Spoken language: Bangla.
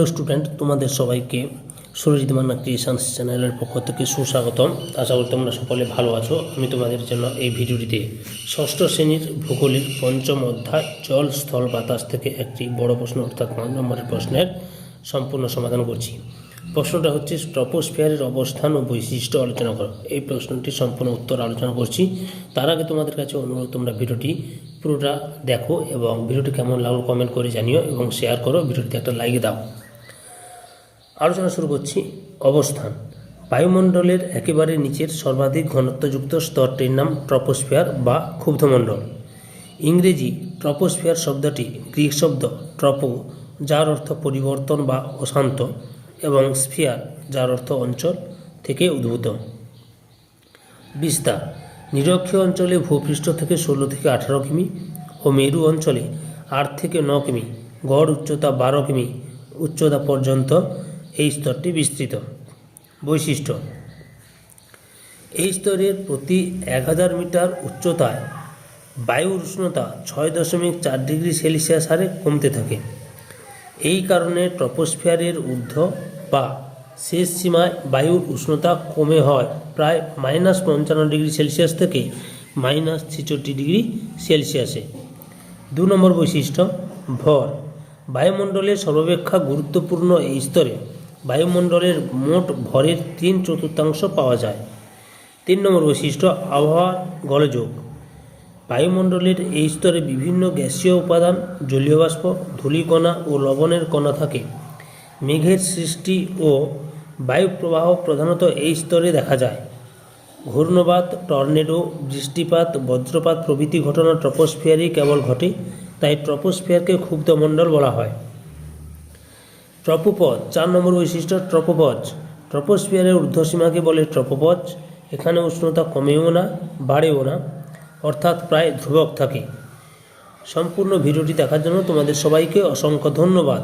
হ্যালো স্টুডেন্ট, তোমাদের সবাইকে সুরজিৎ মান্না ক্রিয়েশনস চ্যানেলের পক্ষ থেকে সুস্বাগতম। আশা করি তোমরা সকলে ভালো আছো। আমি তোমাদের জন্য এই ভিডিওটিতে ষষ্ঠ শ্রেণির ভূগোলের পঞ্চম অধ্যায়, জল, স্থল, বাতাস থেকে একটি বড় প্রশ্ন অর্থাৎ পাঁচ নম্বরের প্রশ্নের সম্পূর্ণ সমাধান করছি। প্রশ্নটা হচ্ছে, ট্রপোস্ফিয়ারের অবস্থান ও বৈশিষ্ট্য আলোচনা করো। এই প্রশ্নটি সম্পূর্ণ উত্তর আলোচনা করছি। তার আগে তোমাদের কাছে অনুরোধ, তোমরা ভিডিওটি পুরোটা দেখো এবং ভিডিওটি কেমন লাগল কমেন্ট করে জানিও এবং শেয়ার করো। ভিডিওটিতে একটা লাইক দাও। আলোচনা শুরু করছি। অবস্থান। বায়ুমণ্ডলের একেবারে নিচের সর্বাধিক ঘনত্বযুক্ত স্তরটির নাম ট্রপোস্ফিয়ার বা ক্ষুব্ধমণ্ডল। ইংরেজি ট্রপোস্ফিয়ার শব্দটি গ্রিক শব্দ ট্রপো, যার অর্থ পরিবর্তন বা অশান্ত, এবং স্ফিয়ার, যার অর্থ অঞ্চল থেকে উদ্ভূত। বিস্তার। নিরক্ষীয় অঞ্চলে ভূপৃষ্ঠ থেকে ষোলো থেকে আঠারো কিমি ও মেরু অঞ্চলে আট থেকে ন কিমি, গড় উচ্চতা বারো কিমি, উচ্চতা পর্যন্ত এই স্তরটি বিস্তৃত। বৈশিষ্ট্য, এই স্তরের প্রতি এক হাজার মিটার উচ্চতায় বায়ুর উষ্ণতা ছয় দশমিক চার ডিগ্রি সেলসিয়াস হারে কমতে থাকে। এই কারণে ট্রপোস্ফিয়ারের ঊর্ধ্ব বা শেষ সীমায় বায়ুর উষ্ণতা কমে হয় প্রায় মাইনাস পঞ্চান্ন ডিগ্রি সেলসিয়াস থেকে মাইনাস ছেষট্টি ডিগ্রি সেলসিয়াসে। দু নম্বর বৈশিষ্ট্য, ভর। বায়ুমণ্ডলের সর্বাপেক্ষা গুরুত্বপূর্ণ এই স্তরে বায়ুমণ্ডলের মোট ভরের তিন চতুর্থাংশ পাওয়া যায়। তিন নম্বর বৈশিষ্ট্য, আবহাওয়া গলযোগ। বায়ুমণ্ডলের এই স্তরে বিভিন্ন গ্যাসীয় উপাদান, জলীয় বাষ্প ধূলিকণা ও লবণের কণা থাকে। মেঘের সৃষ্টি ও বায়ু প্রবাহ প্রধানত এই স্তরে দেখা যায়। ঘূর্ণবাত, টর্নেডো, বৃষ্টিপাত, বজ্রপাত প্রভৃতি ঘটনা ট্রপোস্ফিয়ারই কেবল ঘটে, তাই ট্রপোস্ফিয়ারকে ক্ষুব্ধমণ্ডল বলা হয়। ট্রপোপথ চার নম্বর বৈশিষ্ট্য ট্রপোপথ ট্রপোস্ফিয়ারের ঊর্ধ্বসীমাকে বলে ট্রপোপথ এখানে উষ্ণতা কমেও না, বাড়েও না, অর্থাৎ প্রায় ধ্রুবক থাকে। সম্পূর্ণ ভিডিওটি দেখার জন্য তোমাদের সবাইকে অসংখ্য ধন্যবাদ।